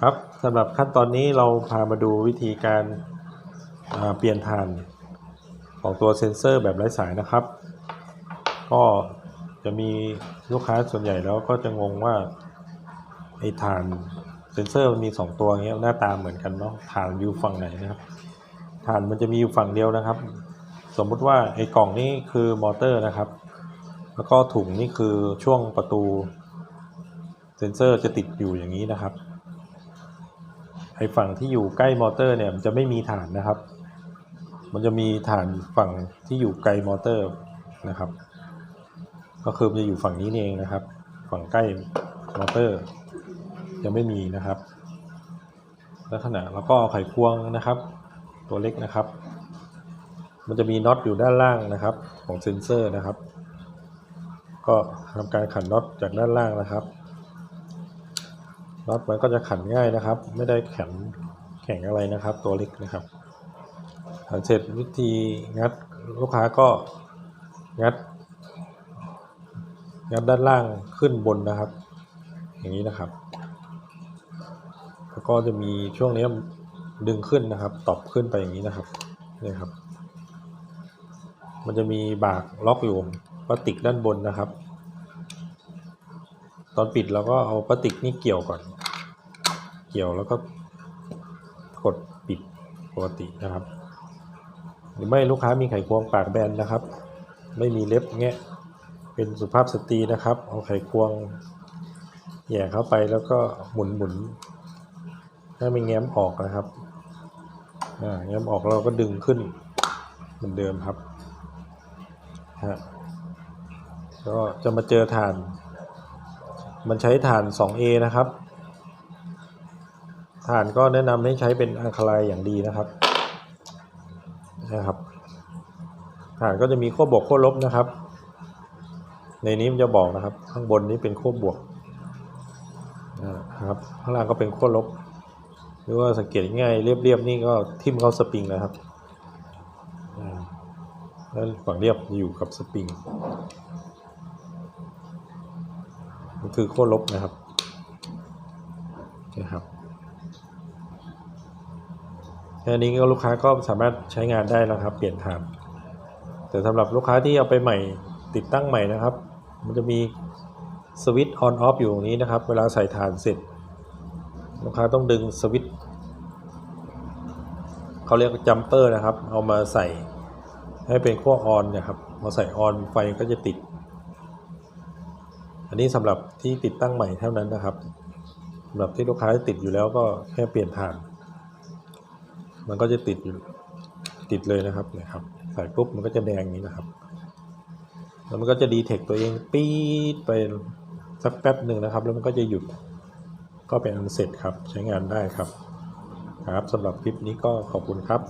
ครับสำหรับขั้นตอนนี้เราพามาดูวิธีการเปลี่ยนถ่านของตัวเซ็นเซอร์แบบไร้สายนะครับ ก็จะมีลูกค้าส่วนใหญ่แล้วก็จะงงว่าไอ้ถ่านเซ็นเซอร์มันมี 2 ตัวเงี้ยหน้าตาเหมือนกันเนาะถ่านอยู่ฝั่งไหนนะครับถ่านมันจะมีอยู่ฝั่งเดียวนะครับ สมมุติว่าไอ้กล่องนี้คือมอเตอร์นะครับ แล้วก็ถุงนี่คือช่วงประตูเซ็นเซอร์จะติดอยู่อย่างนี้นะครับ ไอ้ฝั่งที่อยู่ใกล้มอเตอร์เนี่ยมันจะไม่มีฐานนะครับ มันจะมีฐานฝั่งที่อยู่ไกลมอเตอร์นะครับ ก็คือมันจะอยู่ฝั่งนี้เองนะครับ ฝั่งใกล้มอเตอร์จะไม่มีนะครับลักษณะแล้วก็ไขควงนะครับ ตัวเล็กนะครับ มันจะมีน็อตอยู่ด้านล่างนะครับ ของเซนเซอร์นะครับ ก็ทำการขันน็อตจากด้านล่างนะครับ น็อตมันก็จะขันง่ายนะครับ ไม่ได้แข็งแข็งอะไรนะครับ ตัวเล็กนะครับขันเสร็จวิธีงัดลูกค้าก็งัด งัดด้านล่างขึ้นบนนะครับ อย่างนี้นะครับ แล้วก็จะมีช่วงนี้ดึงขึ้นนะครับ ตอบขึ้นไปอย่างนี้นะครับนี่ครับ มันจะมีบากล็อกอยู่พลาสติกด้านบนนะครับ ตอนปิดเราก็เอาพลาสติกนี่เกี่ยวก่อน เกี่ยวแล้วก็กดปิดปกตินะครับ หรือไม่ลูกค้ามีไขควงปากแบนนะครับ ไม่มีเล็บเงี้ยเป็นสุภาพสตรีนะครับ เอาไขควงแย่เข้าไปแล้วก็หมุนหมุนให้มันแง้มออกนะครับอ่าแง้มออกเราก็ดึงขึ้นเหมือนเดิมครับฮะก็จะมาเจอฐาน มันใช้ฐาน 2A นะครับ ฐานก็แนะนำให้ใช้เป็นอะคาไลน์อย่างดีนะครับนะครับ ฐานก็จะมีขั้วบวกขั้วลบนะครับ ในนี้มันจะบอกนะครับ ข้างบนนี้เป็นขั้วบวกนะครับข้างล่างก็เป็นขั้วลบ หรือว่าสังเกตง่ายเรียบๆนี่ก็ทิ่มเข้าสปริงนะครับแล้วฝั่งเรียบอยู่กับสปริง คือขั้วลบนะครับนะครับแค่นี้ก็ลูกค้าก็สามารถใช้งานได้แล้วครับ เปลี่ยนถานแต่สำหรับลูกค้าที่เอาไปใหม่ติดตั้งใหม่นะครับ มันจะมีสวิตช์ออนออฟอยู่ตรงนี้นะครับ เวลาใส่ถ่านเสร็จ ลูกค้าต้องดึงสวิตช์เขาเรียกจัมเปอร์นะครับ เอามาใส่ให้เป็นขั้วออนนะครับพอใส่ออนไฟก็จะติด อันนี้สำหรับที่ติดตั้งใหม่เท่านั้นนะครับสำหรับที่ลูกค้าติดอยู่แล้วก็แค่เปลี่ยนถ่าน มันก็จะติดอยู่ติดเลยนะครับนะครับ ใส่ปุ๊บมันก็จะแดงอย่างนี้นะครับ แล้วมันก็จะดีเทคตัวเองปี๊ดไปสักแป๊บหนึ่งนะครับ แล้วมันก็จะหยุดก็เป็นอันเสร็จครับใช้งานได้ครับ ครับสำหรับคลิปนี้ก็ขอบคุณครับ